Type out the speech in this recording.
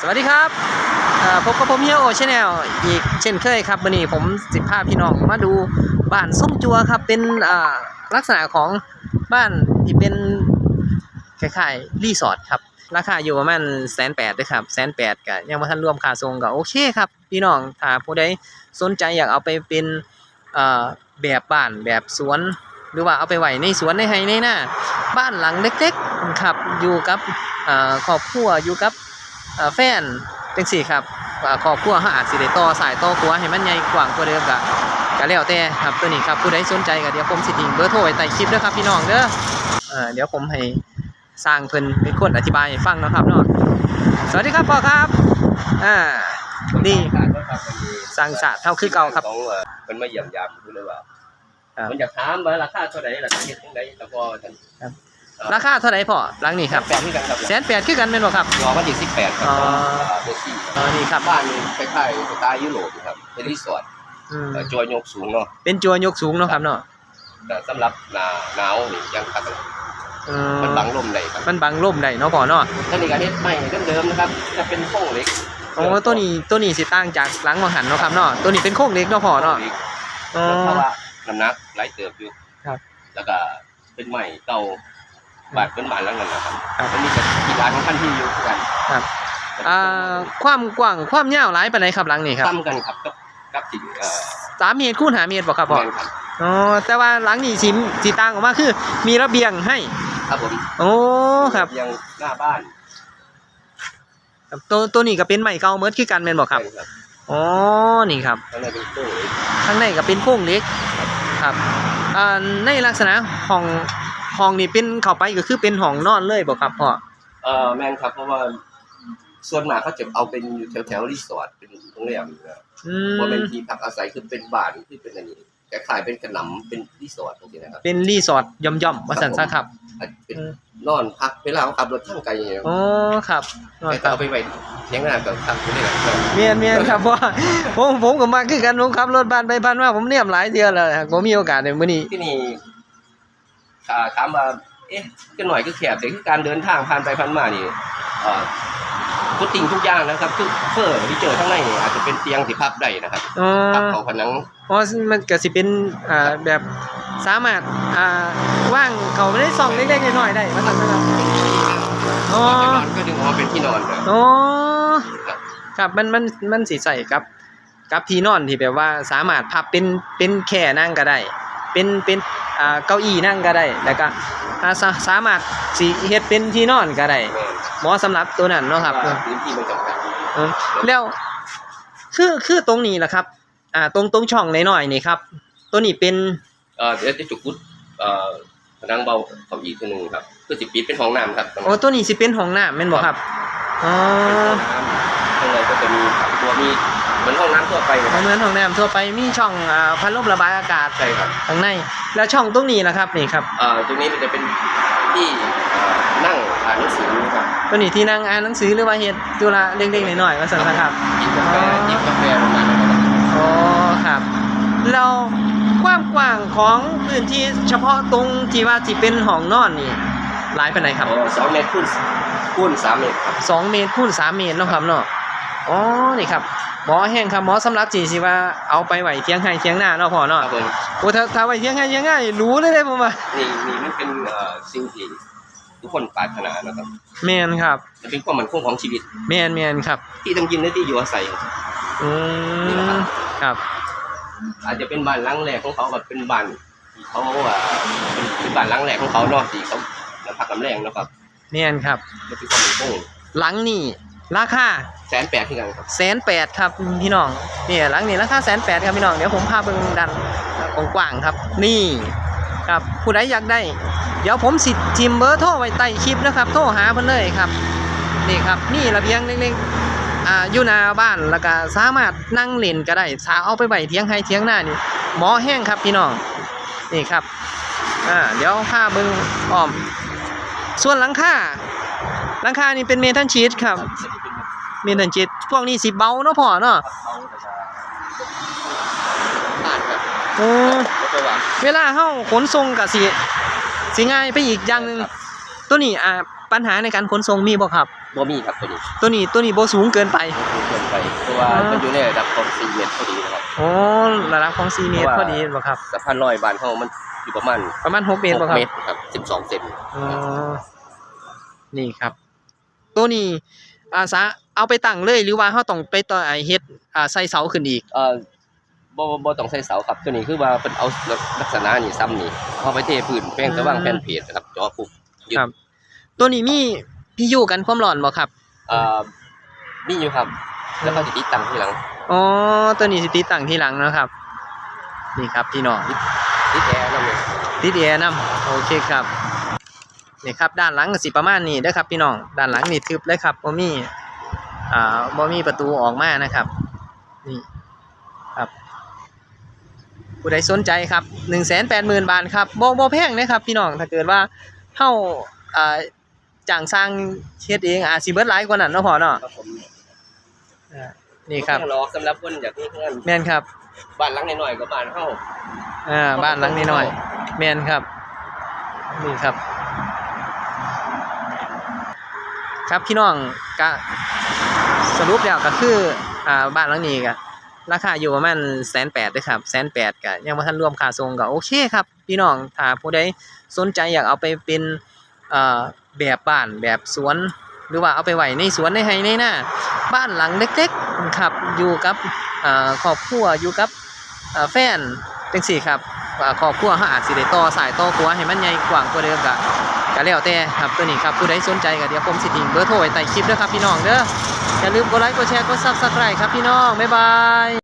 สวัสดีครับพบกับผมเฮียโอชาแนลอีกเช่นเคยครับวันนี้ผมสิพาพพี่น้องมาดูบ้านส้มจัวครับเป็นอ่าลักษณะของบ้านที่เป็นคล้ายๆรีสอร์ทครับราคาอยู่ประมาณแสนแปดด้วยครับแสนแปดก็ยังม่ทันรวมค่าทรงก็โอเคครับพี่น้องถ้าผู้ใดสนใจอยากเอาไปเป็นอ่าแบบบ้านแบบสวน หรือว่าเอาไปไหว้ในสวนในไร่ในหน้าบ้านหลังเล็กๆครับอยู่กับอ่าครอบครัวอยู่กับ แฟนจังสี่ครับว่าครอบครัวเขาอาจสิได้ต่อสายต่อครัวให้มันใหญ่กว้างกว่าเดิมก็ก็แล้วแต่ครับตัวนี้ครับผู้ใดสนใจก็เดี๋ยวผมสิทิ้งเบอร์โทรไว้ใต้คลิปเด้อครับพี่น้องเด้อเอ่อเดี๋ยวผมให้สร้างเพิ่นเป็นคนอธิบายให้ฟังเนาะครับเนาะสวัสดีครับพ่อครับอ่านี่สร้างสะเท่าคือเก่าครับของเอ่อมันมาเยี่ยมยามคุณเลยว่าครับมันอยากถามว่าราคาเท่าไหร่ราคาเฮ็ดจังไดแต่พอท่าน ราคาเท่าไหร่พ่อหลังนี้ครับแปดที่กันครับแสนแปดคือกันแม่นบ่ครับรอวันที่18ครับอ๋อเบอร์สี่อ๋อนี่ครับบ้านนี่คล้ายๆสไตล์ยุโรปครับเป็นรีสอร์ทอืมเอ่อจอยยกสูงเนาะเป็นจัวยกสูงเนาะครับเนาะแต่สำหรับหน้าหนาวนี่ยังคักเลยอืมมันบังลมได้ครับมันบังลมได้เนาะพ่อเนาะท่านนี่ก็เฮ็ดใหม่เดิมๆนะครับจะเป็นโค้งเหล็กโอ้ตัวนี้ตัวนี้สิต่างจากหลังวังหันเนาะครับเนาะตัวนี้เป็นโค้งเล็กเนาะพ่อเนาะอ๋อเพราะว่าน้ำหนักหลายเติบอยู่ครับ แล้วก็เป็นใหม่เก่า บาดเป็นบานแล้วนั่นนะครับครับมันมีกับกีฬาของท่านที่อยู่กันครับอ่าความกว้างความยาวหลายปานใดครับหลังนี่ครับซ้ำกันครับกับกับที่เอ่อสามเมตรคูณห้าเมตรบ่ครับพ่อแม่นครับอ๋อแต่ว่าหลังนี่สิสิต่างออกมาคือ มีระเบียงให้ครับผมโอ้ครับ ยังหน้าบ้านครับตัวตัวนี้ก็เป็นไม้เก่าเมิดคือกันแม่นบ่ครับ ใช่ครับอ๋อ นี่ครับ ข้างในเป็นตู้เหล็กข้างในก็เป็นโค้งเล็ก ครับอ่าในลักษณะห้อง ห้องนี่เป็นเข้าไปก็คือเป็นห้องนอนเลยบ่ครับพ่อเอ่อแม่นครับเพราะว่าส่วนมากเขาจะเอาเป็นอยู่แถวแถวๆรีสอร์ทเป็นโรงแรมอยู่แล้วอืว่าเป็นมที่พักอาศัยคือเป็นบ้านที่เป็นอันนี้คล้ายๆเป็นกระหนำเป็นรีสอร์ทจริงๆนะครับ เป็นรีสอร์ทย่อมๆว่าซั่นซะครับอาจจะเป็นอืมนอนพักเวลาเขาขับรถทางไกลอย่างเงี้ยอ๋อครับนอนแต่ครับเอาไปไว้เลี้ยงงานกับขับอยู่นี่แหละครับเมียนเมียนครับเพราะว่าผมผมก็มาคือกันผมขับรถบ้านไปบ้านมาผมเนี่ยมหลายเทื่อแล้วครับผมมีโอกาสในมื้อนี้ที่นี่ ถ้าถามว่าเอ๊ะก็หน่อยก็แคบแต่คือการเดินทางผ่านไปผ่านมานี่เอ่อทุกสิ่งทุกอย่างนะครับคือเฟอร์ที่เจอข้างในนี่อาจจะเป็นเตียงที่พับได้นะครับอ๋อพับเขาผนังอ๋อมันก็สิเป็นอ่าแบบสามารถอ่าว่างเขาไม่ได้ส่องเล็กๆน้อยๆได้ว่าซั่นนะครับอ๋อจะนอนก็ดึงออกมาเป็นที่นอนนะอ๋อครับมันมันมันสิใส่กับกับที่นอนที่แบบว่าสามารถพับเป็นเป็นแค่นั่งก็ได้ เป็นเป็นอ่า เก้าอี้นั่งก็ได้ แล้วก็อ่าสาสามารถสิเฮ็ดเป็นที่นอนก็ได้แม่นเหมาะสำหรับตัวนั้นเนาะครับว่าพื้นที่มันจำกัดอืมแล้วคือคือตรงนี้แหละครับ อ่า ตรงตรงช่องน้อยๆนี่ครับ ตัวนี้เป็นเอ่อเดี๋ยวจะจุกุดเอ่อผนังเบาเขาอีกทีหนึงครับเพื่อสิปิดเป็นห้องน้ำครับโอ้ตัวนี้สิเป็นห้องน้ำแม่นบ่ครับอ๋อเป็นห้องน้ำข้างในก็จะมีฝักตัวมี เหมือนห้องน้ำทั่วไปนะคเหรับมือนห้องน้ำทั่วไปมีช่องอ่าพัดลมระบายอากาศใช่ครับ ข้างใน แล้วช่องตรงนี้ล่ะครับนี่ครับเอ่อตรงนี้มันจะเป็นที่เอ่อนั่งอ่านหนังสือนะครับตัวนี้ที่นั่งอ่านหนังสือหรือว่าเฮ็ดธุระเล็กๆน้อยๆว่าซั่นซะครับกินกาแฟจิบกาแฟประมาณนั้นนะครับอ๋อครับแล้วความกว้างของพื้นที่เฉพาะตรงที่ว่าที่เป็นห้องนอนนี่หลายปานใดครับเอ่อสองเมตรคูณคูณสามเมตรครับสองเมตรคูณสามเมตรเนาะครับเนาะ อ๋อนี่ครับหมอแห้งครับหมอสำหรับจีสิว่าเอาไปไหวเทียงให้เทียงหน้าเนาะพ่อคเนาะรับผมโอ้ถ้าถ้าไหวเทียงให้เทียงหน้านี่รู้เลยเลยผมว่านี่นี่มันเป็นเอ่อสิ่งที่ทุกคนปรารถนานะครับแมนครับมันเป็นความมั่นคงของชีวิต แมนแมนครับที่ต้องกินและที่อยู่อาศัย อืมครับอาจจะเป็นบ้านหลังแรกของเขาแบบเป็นบ้านที่เขาว่าเป็นเป็นบ้านหลังแรกของเขาเนาะที่เขาแล้วพักลำแรงเนาะครับแมนครับมันเป็นความมั่นคงหลังนี่ ราคาแสนแปดที่กันครับแสนแปดครับพี่น้องเนี่ยหลังนี่ราคาแสนแปดครับพี่น้องเดี๋ยวผมพาเบิ่งดันกว้างๆครับ นี่ครับผู้ใดอยากได้ เดี๋ยวผมสิทิมเบอร์โทรไว้ใต้คลิปนะครับ โทรหาเพิ่นเลยครับนี่ครับนี่ระเบียงเล็กๆอ่าอยู่หน้าบ้านแล้วก็สามารถนั่งเล่นก็ได้สาเอาไปไว้เทียงให้เทียงหน้านี่หมอแห้งครับพี่น้องนี่ครับอ่าเดี๋ยวพาเบิ่งอ้อม ส่วนหลังคาหลังคานี่เป็นเมทัลชีทครับ เมทัลชีทพวกนี้สิเบาเนาะพ่อเนาะบ้านครับอืมไม่ค่อยว่าเวลาเฮาขนส่งก็สิสิง่ายไปอีกอย่างหนึงตัวนี้อ่าปัญหาในการขนส่งมีบ่ครับ บ่มีครับตัวนี้ตัวนี้ตัวนี้บ่สูงเกินไปเกินไปเพราะว่ามันอยู่ในระดับของ4เมตรพอดีนะครับโอ้ระดับของ4เมตรเพพราะอดีบ่ครับ สะพานลอยบานเฮามันอยู่ประมาณประมาณ6เมตรบ่ครับ เมตรครับ12เซน อ๋อนี่ครับ ตัวนี้ อาสาเอาไปตั้งเลยหรือว่าเฮาต้องไปต่อไอ้เฮ็ดอ่าใส่เสาขึ้นอีก เอ่อบ่บ่บ่ต้องใส่เสาครับตัวนี้คือว่าเป็นเอาลักษณะนี่ซ้ำนี่เอาไปเทพื้นแป้งตะว่างแผ่นเพจนะครับจ่อปุ๊บยึดครับ ตัวนี้มีพี่อยู่กันความร้อนบ่ครับ เอ่อมีอยู่ครับ แล้วก็จะติดตั้งที่หลังอ๋อ ตัวนี้สิติดตั้งที่หลังนะครับ นี่ครับพี่น้องติดแอร์นั่นเองติดแอร์นํโอเคครับ นี่ครับด้านหลังก็สิประมาณนี้เด้อครับ พี่น้องด้านหลังนี่ทึบเลยครับบ่มีอ่าบ่มีประตูออกมานะครับนี่ครับผู้ใดสนใจครับ180,000บาทครับบ่บ่แพงนะครับ พี่น้องถ้าเกิดว่าเฮาอ่าจ้างสร้างเฮ็ดเองอาจสิเบิดหลายกว่านั้นเนาะพ่อเนาะครับผมอ่านี่ครับเองรอสำหรับคนอยากมีเพื่อนแม่นครับ บ้านหลังน้อยๆก็บ้านเฮาอ่าบ้านหลังนี้หน่อยแมนครับ นี่ครับ ครับพี่น้องกะสรุปแล้วก็คืออ่าบ้านหลังนี้ก็ราคาอยู่ประมาณแสนแปดด้วยครับแสนแปดก็ยังม่ทันรวมค่าทรงก็โอเคครับ พี่น้องถ้าผู้ใดสนใจอยากเอาไปเป็นอ่าแบบบ้านแบบสวนหรือว่าเอาไปไหว้ในสวนในไฮในหน้าบ้านหลังเล็กๆครับอยู่กับครอบครัวอยู่กับแฟนจังสี่ครับครอบครัวเขาอาจสิได้ต่อสายต่อครัวให้มันใหญ่กว้างกว่าเดิมก็ ก็แล้วแต่ครับตัวนี้ครับผู้ใดสนใจก็เดี๋ยวผมสิทิ้งเบอร์โทรไว้ใต้คลิปเด้อครับพี่น้องเด้ออย่าลืมกดไลค์กดแชร์กดซับสไครต์ครับพี่น้องบ๊ายบาย